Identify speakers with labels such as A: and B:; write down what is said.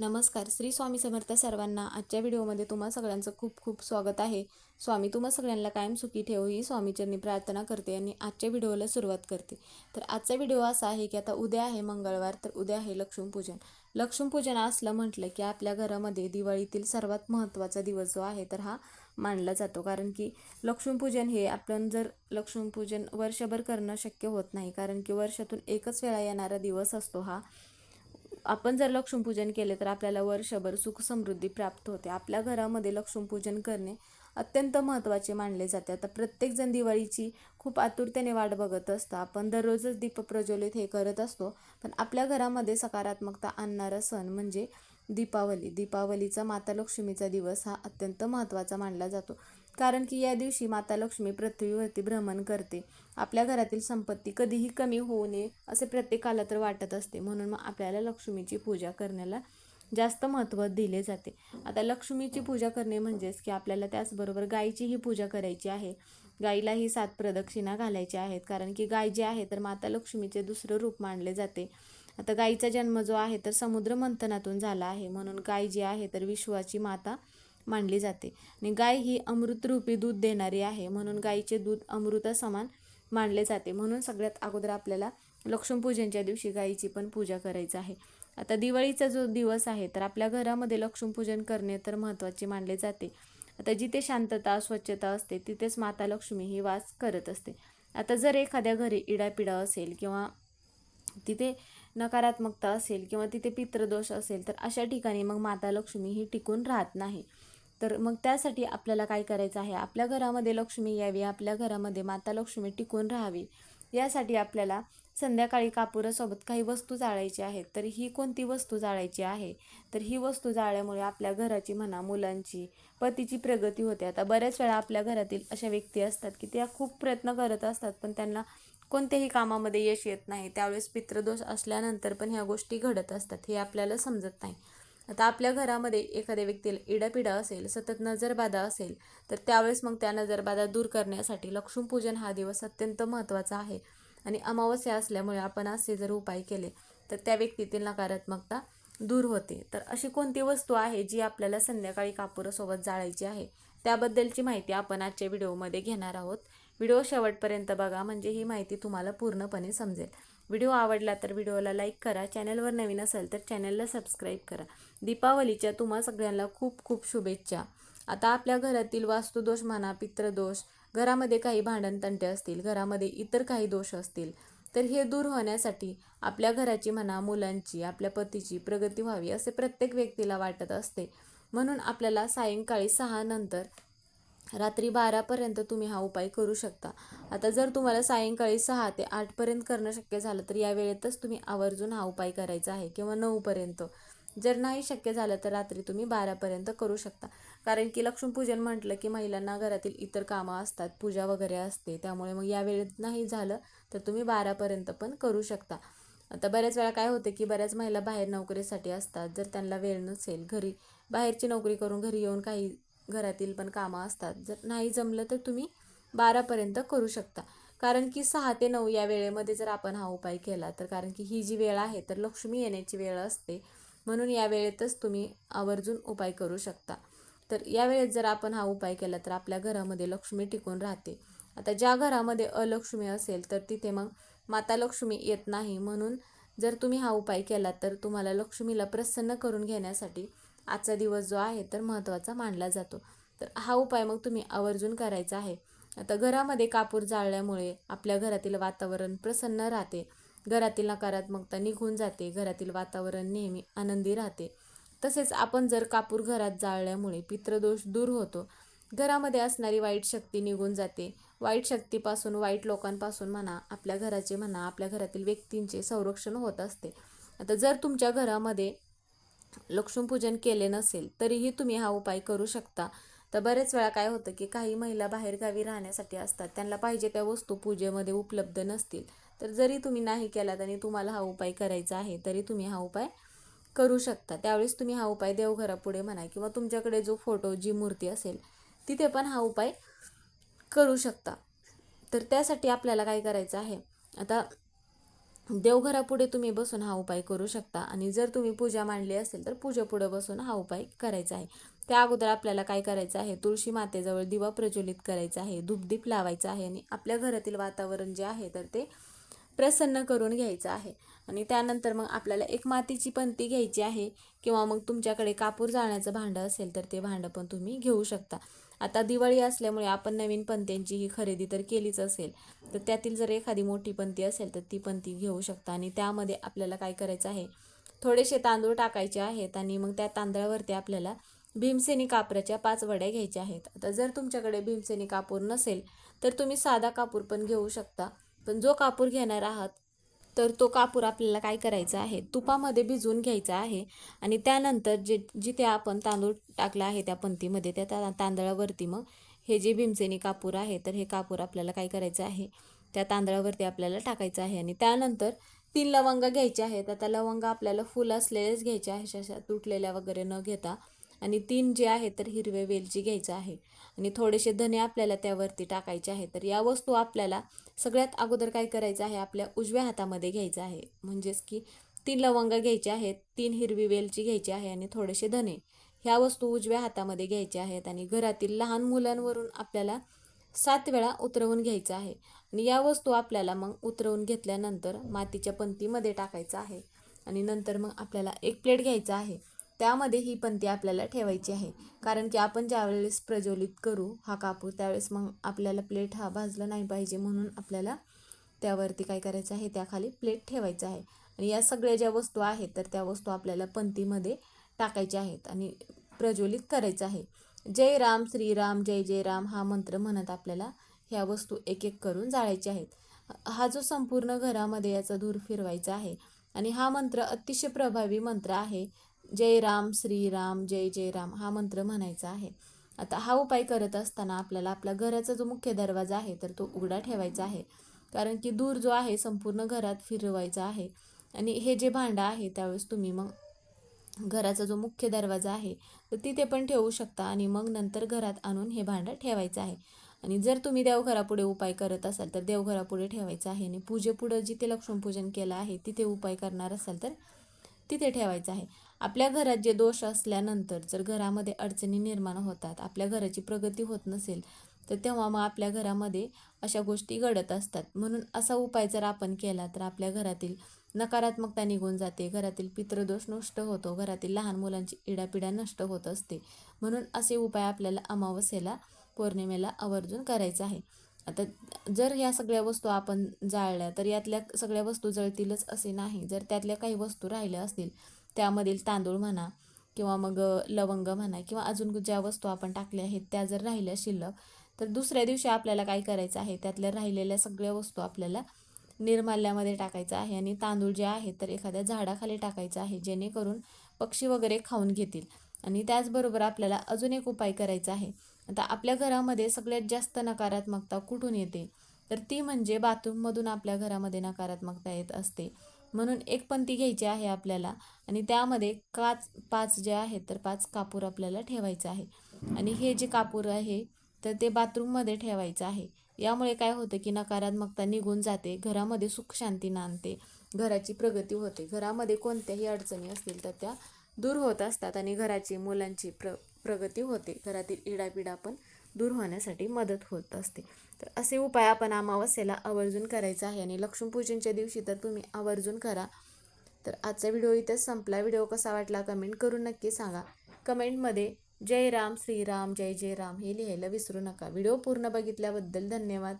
A: नमस्कार श्री स्वामी समर्थ सर्वांना आजच्या व्हिडिओमध्ये तुम्हा सगळ्यांचं खूप खूप स्वागत आहे. स्वामी तुम्हा सगळ्यांना कायम सुखी ठेव ही स्वामीचरणी प्रार्थना करते आणि आजच्या व्हिडिओला सुरुवात करते. तर आजचा व्हिडिओ असा आहे की आता उद्या आहे मंगळवार तर उद्या आहे लक्ष्मीपूजन. लक्ष्मीपूजन असलं म्हटलं की आपल्या घरामध्ये दिवाळीतील सर्वात महत्त्वाचा दिवस जो आहे तर हा मानला जातो. कारण की लक्ष्मीपूजन हे आपण जर लक्ष्मीपूजन वर्षभर करणं शक्य होत नाही कारण की वर्षातून एकच वेळा येणारा दिवस असतो हा. आपण जर लक्ष्मीपूजन केले तर आपल्याला वर्षभर सुख समृद्धी प्राप्त होते. आपल्या घरामध्ये लक्ष्मीपूजन करणे अत्यंत महत्त्वाचे मानले जाते. आता प्रत्येकजण दिवाळीची खूप आतुरतेने वाट बघत असतं. आपण दररोजच दीप प्रज्वलित हे करत असतो. पण आपल्या घरामध्ये सकारात्मकता आणणारा सण म्हणजे दीपावली. दीपावलीचा माता लक्ष्मीचा दिवस हा अत्यंत महत्त्वाचा मानला जातो. कारण की या दिवशी माता लक्ष्मी पृथ्वीवरती भ्रमण करते. आपल्या घरातील संपत्ती कधीही कमी होऊ नये असे प्रत्येकाला तर वाटत असते. म्हणून मग आपल्याला लक्ष्मीची पूजा करण्याला जास्त महत्त्व दिले जाते. आता लक्ष्मीची पूजा करणे म्हणजेच की आपल्याला त्याचबरोबर गायीचीही पूजा करायची आहे. गाईलाही सात प्रदक्षिणा घालायच्या आहेत. कारण की गाय जी आहे तर माता लक्ष्मीचे दुसरं रूप मानले जाते. आता गायीचा जन्म जो आहे तर समुद्र मंथनातून झाला आहे. म्हणून गाय जी आहे तर विश्वाची माता मानली जाते. आणि गाय ही अमृतरूपी दूध देणारी आहे म्हणून गायीचे दूध अमृतासमान मानले जाते. म्हणून सगळ्यात अगोदर आपल्याला लक्ष्मीपूजनच्या दिवशी गायीची पण पूजा करायची आहे. आता दिवाळीचा जो दिवस आहे तर आपल्या घरामध्ये लक्ष्मीपूजन करणे तर महत्त्वाचे मानले जाते. आता जिथे शांतता स्वच्छता असते तिथेच माता लक्ष्मी ही वास करत असते. आता जर एखाद्या घरी इडापिडा असेल किंवा तिथे नकारात्मकता असेल किंवा तिथे पितृदोष असेल तर अशा ठिकाणी मग माता लक्ष्मी ही टिकून राहत नाही. तर मग त्यासाठी आपल्याला काय करायचं आहे? आपल्या घरामध्ये लक्ष्मी यावी आपल्या घरामध्ये माता लक्ष्मी टिकून राहावी. यासाठी आपल्याला संध्याकाळी कापुरासोबत काही वस्तू जाळायची आहेत. तर ही कोणती वस्तू जाळायची आहे? तर ही वस्तू जाळल्यामुळे आपल्या घराची म्हणा मुलांची पतीची प्रगती होते. आता बऱ्याच वेळा आपल्या घरातील अशा व्यक्ती असतात की त्या खूप प्रयत्न करत असतात पण त्यांना कोणत्याही कामामध्ये यश येत नाही. त्यावेळेस पितृदोष असल्यानंतर पण ह्या गोष्टी घडत असतात हे आपल्याला समजत नाही. आता आपल्या घरामध्ये एखाद्या व्यक्तीला इडापिडा असेल सतत नजरबाधा असेल तर त्यावेळेस मग त्या नजरबाधा दूर करण्यासाठी लक्ष्मीपूजन हा दिवस अत्यंत महत्त्वाचा आहे. आणि अमावस्या असल्यामुळे आपण असे जर उपाय केले तर त्या व्यक्तीतील नकारात्मकता दूर होते. तर अशी कोणती वस्तू आहे जी आपल्याला संध्याकाळी कापुरासोबत जाळायची आहे? त्याबद्दलची माहिती आपण आजच्या व्हिडिओमध्ये घेणार आहोत. व्हिडिओ शेवटपर्यंत बघा म्हणजे ही माहिती तुम्हाला पूर्णपणे समजेल. व्हिडिओ आवडला तर व्हिडिओला लाईक करा. चॅनलवर नवीन असेल तर चॅनलला सबस्क्राईब करा. दीपावलीच्या तुम्हा सगळ्यांना खूप खूप शुभेच्छा. आता आपल्या घरातील वास्तुदोष म्हणा पित्रदोष घरामध्ये काही भांडणतंटे असतील घरामध्ये इतर काही दोष असतील तर हे दूर होण्यासाठी आपल्या घराची म्हणा मुलांची आपल्या पतीची प्रगती व्हावी असे प्रत्येक व्यक्तीला वाटत असते. म्हणून आपल्याला सायंकाळी सहा नंतर रात्री बारापर्यंत तुम्ही हा उपाय करू शकता. आता जर तुम्हाला सायंकाळी सहा ते आठपर्यंत करणं शक्य झालं तर या वेळेतच तुम्ही आवर्जून हा उपाय करायचा आहे किंवा नऊपर्यंत. जर नाही शक्य झालं तर रात्री तुम्ही बारापर्यंत करू शकता. कारण की लक्ष्मीपूजन म्हटलं की महिलांना घरातील इतर कामं असतात पूजा वगैरे असते. त्यामुळे मग या वेळेत नाही झालं तर तुम्ही बारापर्यंत पण करू शकता. आता बऱ्याच वेळा काय होते की बऱ्याच महिला बाहेर नोकरीसाठी असतात. जर त्यांना वेळ नसेल घरी बाहेरची नोकरी करून घरी येऊन काही घरातील पण कामं असतात. जर नाही जमलं तर तुम्ही बारापर्यंत करू शकता. कारण की सहा ते नऊ या वेळेमध्ये जर आपण हा उपाय केला तर कारण की ही जी वेळ आहे तर लक्ष्मी येण्याची वेळ असते. म्हणून या वेळेतच तुम्ही आवर्जून उपाय करू शकता. तर या वेळेत जर आपण हा उपाय केला तर आपल्या घरामध्ये लक्ष्मी टिकून राहते. आता ज्या घरामध्ये अलक्ष्मी असेल तर तिथे मग माता लक्ष्मी येत नाही. म्हणून जर तुम्ही हा उपाय केला तर तुम्हाला लक्ष्मीला प्रसन्न करून घेण्यासाठी आजचा दिवस जो आहे तर महत्त्वाचा मानला जातो. तर हा उपाय मग तुम्ही आवर्जून करायचा आहे. आता घरामध्ये कापूर जाळल्यामुळे आपल्या घरातील वातावरण प्रसन्न राहते. घरातील नकारात्मकता निघून जाते. घरातील वातावरण नेहमी आनंदी राहते. तसेच आपण जर कापूर घरात जाळल्यामुळे पितृदोष दूर होतो. घरामध्ये असणारी वाईट शक्ती निघून जाते. वाईट शक्तीपासून वाईट लोकांपासून म्हणा आपल्या घराचे म्हणा आपल्या घरातील व्यक्तींचे संरक्षण होत असते. आता जर तुमच्या घरामध्ये लक्ष्मीपूजन केले नसेल तरीही तुम्ही हा उपाय करू शकता. तर बरेच वेळा काय होतं की काही महिला बाहेरगावी राहण्यासाठी असतात. त्यांना पाहिजे त्या वस्तू पूजेमध्ये उपलब्ध नसतील. तर जरी तुम्ही नाही केलात आणि तुम्हाला हा उपाय करायचा आहे तरी तुम्ही हा उपाय करू शकता. त्यावेळेस तुम्ही हा उपाय देवघरापुढे म्हणा किंवा तुमच्याकडे जो फोटो जी मूर्ती असेल तिथे पण हा उपाय करू शकता. तर त्यासाठी आपल्याला काय करायचं आहे? आता देवघरापुढे तुम्ही बसून हा उपाय करू शकता. आणि जर तुम्ही पूजा मांडली असेल तर पूजेपुढे बसून हा उपाय करायचा आहे. त्या अगोदर आपल्याला काय करायचं आहे? तुळशी मातेजवळ दिवा प्रज्वलित करायचा आहे धूपदीप लावायचा आहे आणि आपल्या घरातील वातावरण जे आहे तर ते प्रसन्न करून घ्यायचं आहे. आणि त्यानंतर मग आपल्याला एक मातीची पंती घ्यायची आहे किंवा मग तुमच्याकडे कापूर जाळण्याचं भांडं असेल तर ते भांडं पण तुम्ही घेऊ शकता. आता दिवाळी असल्यामुळे आपण नवीन पंत्यांची ही खरेदी तर केलीच असेल. तर त्यातील जर एखादी मोठी पंती असेल तर ती पंती घेऊ शकता. आणि त्यामध्ये आपल्याला काय करायचं आहे? थोडेसे तांदूळ टाकायचे आहेत आणि मग त्या तांदळावरती आपल्याला भीमसेनी कापराच्या पाच वड्या घ्यायच्या आहेत. आता जर तुमच्याकडे भीमसेनी कापूर नसेल तर तुम्ही साधा कापूर पण घेऊ शकता. पण जो कापूर घेणार आहात तर तो कापूर आपल्याला काय करायचा आहे? तुपामध्ये भिजवून घ्यायचा आहे आणि त्यानंतर जे जिथे आपण तांदूळ टाकला आहे त्या पंतीमध्ये त्या ता तांदळावरती मग हे जे भीमसेनी कापूर आहे तर हे कापूर आपल्याला काय करायचं आहे? त्या तांदळावरती आपल्याला टाकायचं आहे आणि त्यानंतर तीन लवंग घ्यायचे आहेत. आता लवंग आपल्याला फुल असलेलेच घ्यायचे आहे. अशा तुटलेल्या वगैरे न घेता आणि तीन जे आहे तर हिरवे वेलची घ्यायचं आहे. आणि थोडेसे धने आपल्याला त्यावरती टाकायचे आहे. तर या वस्तू आपल्याला सगळ्यात अगोदर काय करायचं आहे? आपल्या उजव्या हातामध्ये घ्यायचं आहे. म्हणजेच की तीन लवंग घ्यायचे आहेत तीन हिरवी वेलची घ्यायची आहे आणि थोडेसे धने. ह्या वस्तू उजव्या हातामध्ये घ्यायच्या आहेत आणि घरातील लहान मुलांवरून आपल्याला सात वेळा उतरवून घ्यायचं आहे. आणि या वस्तू आपल्याला मग उतरवून घेतल्यानंतर मातीच्या पंतीमध्ये टाकायचं आहे. आणि नंतर मग आपल्याला एक प्लेट घ्यायचा आहे. त्यामध्ये ही पंती आपल्याला ठेवायची आहे. कारण की आपण ज्यावेळेस प्रज्वलित करू हा कापूर त्यावेळेस मग आपल्याला प्लेट हा भाजला नाही पाहिजे म्हणून आपल्याला त्यावरती काय करायचं आहे त्याखाली प्लेट ठेवायचं आहे. आणि या सगळ्या ज्या वस्तू आहेत तर त्या वस्तू आपल्याला पंतीमध्ये टाकायच्या आहेत आणि प्रज्वलित करायचं आहे. जय राम श्रीराम जय जय राम हा मंत्र म्हणत आपल्याला ह्या वस्तू एक एक करून जाळायच्या आहेत. हा जो संपूर्ण घरामध्ये याचा धूर फिरवायचा आहे आणि हा मंत्र अतिशय प्रभावी मंत्र आहे. जय राम श्रीराम जय जय राम हा मंत्र म्हणायचा आहे. आता हा उपाय करत असताना आपल्याला आपला घराचा जो मुख्य दरवाजा आहे तर तो उघडा ठेवायचा आहे. कारण की दूर जो आहे संपूर्ण घरात फिरवायचा आहे. आणि हे जे भांडं आहे त्यावेळेस तुम्ही मग घराचा जो मुख्य दरवाजा आहे तर तिथे पण ठेवू शकता आणि मग नंतर घरात आणून हे भांडं ठेवायचं आहे. आणि जर तुम्ही देवघरापुढे उपाय करत असाल तर देवघरापुढे ठेवायचं आहे. आणि पूजेपुढं जिथे लक्ष्मीपूजन केलं आहे तिथे उपाय करणार असाल तर तिथे ठेवायचं आहे. आपल्या घरात जे दोष असल्यानंतर जर घरामध्ये अडचणी निर्माण होतात आपल्या घराची प्रगती होत नसेल तर तेव्हा मग आपल्या घरामध्ये अशा गोष्टी घडत असतात. म्हणून असा उपाय जर आपण केला तर आपल्या घरातील नकारात्मकता निघून जाते घरातील पितृदोष नष्ट होतो घरातील लहान मुलांची इडापिडा नष्ट होत असते. म्हणून असे उपाय आपल्याला अमावस्येला पौर्णिमेला आवर्जून करायचं आहे. आता जर ह्या सगळ्या वस्तू आपण जाळल्या तर यातल्या सगळ्या वस्तू जळतीलच असे नाही. जर त्यातल्या काही वस्तू राहिल्या असतील त्यामधील तांदूळ म्हणा किंवा मग लवंग म्हणा किंवा अजून ज्या वस्तू आपण टाकल्या आहेत त्या जर राहिल्या शिल्लक तर दुसऱ्या दिवशी आपल्याला काय करायचं आहे? त्यातल्या राहिलेल्या सगळ्या वस्तू आपल्याला निर्माल्यामध्ये टाकायचं आहे आणि तांदूळ जे आहे तर एखाद्या झाडाखाली टाकायचं आहे जेणेकरून पक्षी वगैरे खाऊन घेतील. आणि त्याचबरोबर आपल्याला अजून एक उपाय करायचा आहे. आता आपल्या घरामध्ये सगळ्यात जास्त नकारात्मकता कुठून येते? तर ती म्हणजे बाथरूममधून आपल्या घरामध्ये नकारात्मकता येत असते. म्हणून एक पंथी घ्यायची आहे आपल्याला. आणि त्यामध्ये काच पाच जे आहेत तर पाच कापूर आपल्याला ठेवायचं आहे. आणि हे जे कापूर आहे तर ते बाथरूममध्ये ठेवायचं आहे. यामुळे काय होतं की नकारात्मकता निघून जाते घरामध्ये सुख शांती नांदते घराची प्रगती होते. घरामध्ये कोणत्याही अडचणी असतील तर त्या दूर होत असतात आणि घराची मुलांची प्र प्रगती होते. घरातील इडापिडा पण दूर होण्यासाठी मदत होत असते. तर असे उपाय आपण अमावस्येला आवर्जून करायचा आहे आणि लक्ष्मीपूजनच्या दिवशी तर तुम्ही आवर्जून करा. तर आजचा व्हिडिओ इथेच संपला. व्हिडिओ कसा वाटला कमेंट करून नक्की सांगा. कमेंटमध्ये जय राम श्रीराम जय जय राम हे लिहायला विसरू नका. व्हिडिओ पूर्ण बघितल्याबद्दल धन्यवाद.